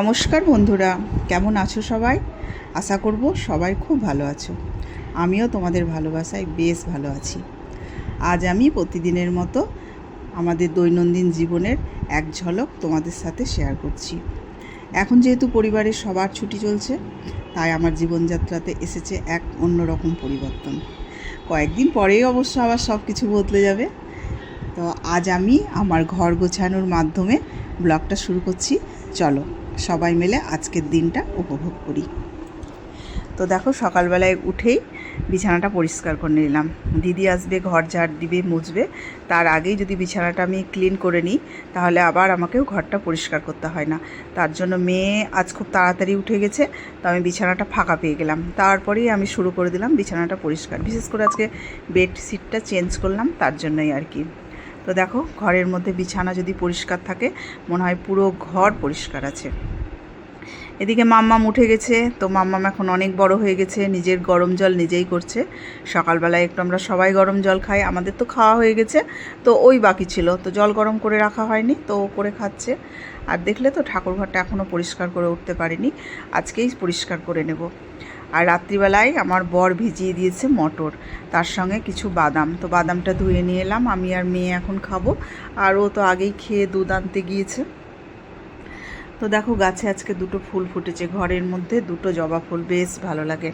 নমস্কার বন্ধুরা, কেমন আছো সবাই? আশা করব সবাই খুব ভালো আছো। আমিও তোমাদের ভালোবাসায় বেশ ভালো আছি। আজ আমি প্রতিদিনের মতো আমাদের দৈনন্দিন জীবনের এক ঝলক তোমাদের সাথে শেয়ার করছি। এখন যেহেতু পরিবারের সবার ছুটি চলছে, তাই আমার জীবনযাত্রাতে এসেছে এক অন্যরকম পরিবর্তন। কয়েকদিন পরেই অবশ্য আবার সব কিছু বদলে যাবে। তো আজ আমি আমার ঘর গোছানোর মাধ্যমে ব্লগটা শুরু করছি। চলো সবাই মিলে আজকের দিনটা উপভোগ করি। তো দেখো, সকালবেলায় উঠেই বিছানাটা পরিষ্কার করে নিলাম। দিদি আসবে, ঘর ঝাড় দিবে, মুছবে। তার আগেই যদি বিছানাটা আমি ক্লিন করে নিই, তাহলে আবার আমাকেও ঘরটা পরিষ্কার করতে হয় না। তার জন্য মেয়ে আজ খুব তাড়াতাড়ি উঠে গেছে, তো আমি বিছানাটা ফাঁকা পেয়ে গেলাম। তারপরেই আমি শুরু করে দিলাম বিছানাটা পরিষ্কার। বিশেষ করে আজকে বেডশিটটা চেঞ্জ করলাম, তার জন্যই আর কি। তো দেখো, ঘরের মধ্যে বিছানা যদি পরিষ্কার থাকে, মনে হয় পুরো ঘর পরিষ্কার আছে। এদিকে মাম্মাম উঠে গেছে, তো মাম্মাম এখন অনেক বড় হয়ে গেছে, নিজের গরম জল নিজেই করছে। সকালবেলায় একটু আমরা সবাই গরম জল খাই, আমাদের তো খাওয়া হয়ে গেছে, তো ওই বাকি ছিল। তো জল গরম করে রাখা হয়নি, তো ও করে খাচ্ছে। আর দেখলে তো ঠাকুরঘরটা এখনও পরিষ্কার করে উঠতে পারিনি, আজকেই পরিষ্কার করে নেব। আর রাত্রিবেলায় আমার বর ভিজিয়ে দিয়েছে মটর, তার সঙ্গে কিছু বাদাম। তো বাদামটা ধুয়ে নিয়ে এলাম, আমি আর মেয়ে এখন খাব। আর ও তো আগেই খেয়ে দুধ আনতে গিয়েছে। তো দেখো গাছে আজকে দুটো ফুল ফুটেছে, ঘরের মধ্যে দুটো জবা ফুল, বেশ ভালো লাগে।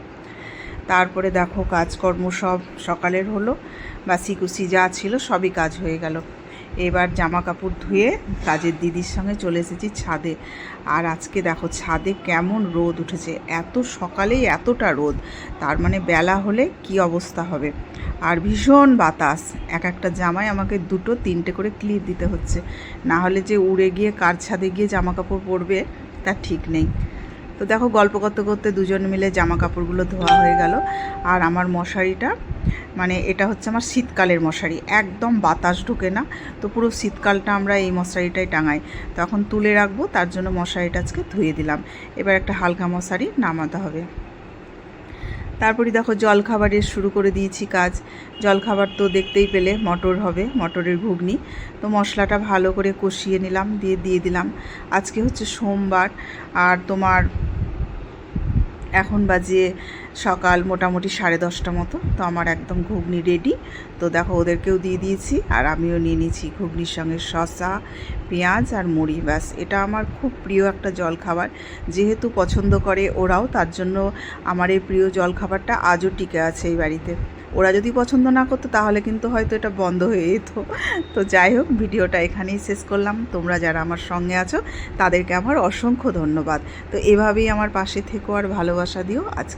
তারপরে দেখো কাজকর্ম সব সকালের হলো বাসি কুসি যা ছিল সবই কাজ হয়ে গেল। এবার জামা কাপড় ধুয়ে কাজের দিদির সঙ্গে চলে এসেছি ছাদে। আর আজকে দেখো, ছাদে কেমন রোদ উঠেছে। এত সকালেই এতটা রোদ। তার মানে বেলা হলে কি অবস্থা হবে? আর ভীষণ বাতাস। এক একটা জামায় আমাকে দুটো, তিনটে করে ক্লিপ দিতে হচ্ছে। না হলে যে উড়ে গিয়ে কার ছাদে গিয়ে জামা কাপড় পরবে তার ঠিক নেই। তো দেখো গল্প করতে করতে দুজন মিলে জামা কাপড়গুলো ধোয়া হয়ে গেল। আর আমার মশারিটা মানে এটা হচ্ছে আমার শীতকালের মশারি, একদম বাতাস ঢোকে না। তো পুরো শীতকালটা আমরা এই মশারিটাই টাঙাই। তখন তুলে রাখব, তার জন্য মশারিটা আজকে ধুয়ে দিলাম। এবার একটা হালকা মশারি নামাতে হবে। তারপরে দেখো জল খাবারের শুরু করে দিয়েছি কাজ। জল খাবার তো দেখতেই পেলে, মটর হবে, মটরের ঘুগনি। তো মশলাটা ভালো করে কষিয়ে নিলাম, দিয়ে দিয়ে দিলাম। আজকে হচ্ছে সোমবার, আর তোমার এখন বাজে সকাল মোটামুটি সাড়ে দশটা মতো, তো আমার একদম ঘুগনি রেডি তো দেখো ওদেরকেও দিয়ে দিয়েছি, আর আমিও নিয়ে নিয়েছি ঘুগনির সঙ্গে শসা, পেঁয়াজ আর মুড়ি, ব্যাস। এটা আমার খুব প্রিয় একটা জলখাবার। যেহেতু পছন্দ করে ওরাও, তার জন্য আমার এই প্রিয় জলখাবারটা আজও টিকে আছে এই বাড়িতে। ওরা যদি পছন্দ না করতো, তাহলে কিন্তু হয়তো এটা বন্ধ হয়ে যেত। তো যাই হোক, ভিডিওটা এখানেই শেষ করলাম। তোমরা যারা আমার সঙ্গে আছো, তাদেরকে আমার অসংখ্য ধন্যবাদ। তো এভাবেই আমার পাশে থেকো আর ভালোবাসা দিও। আজ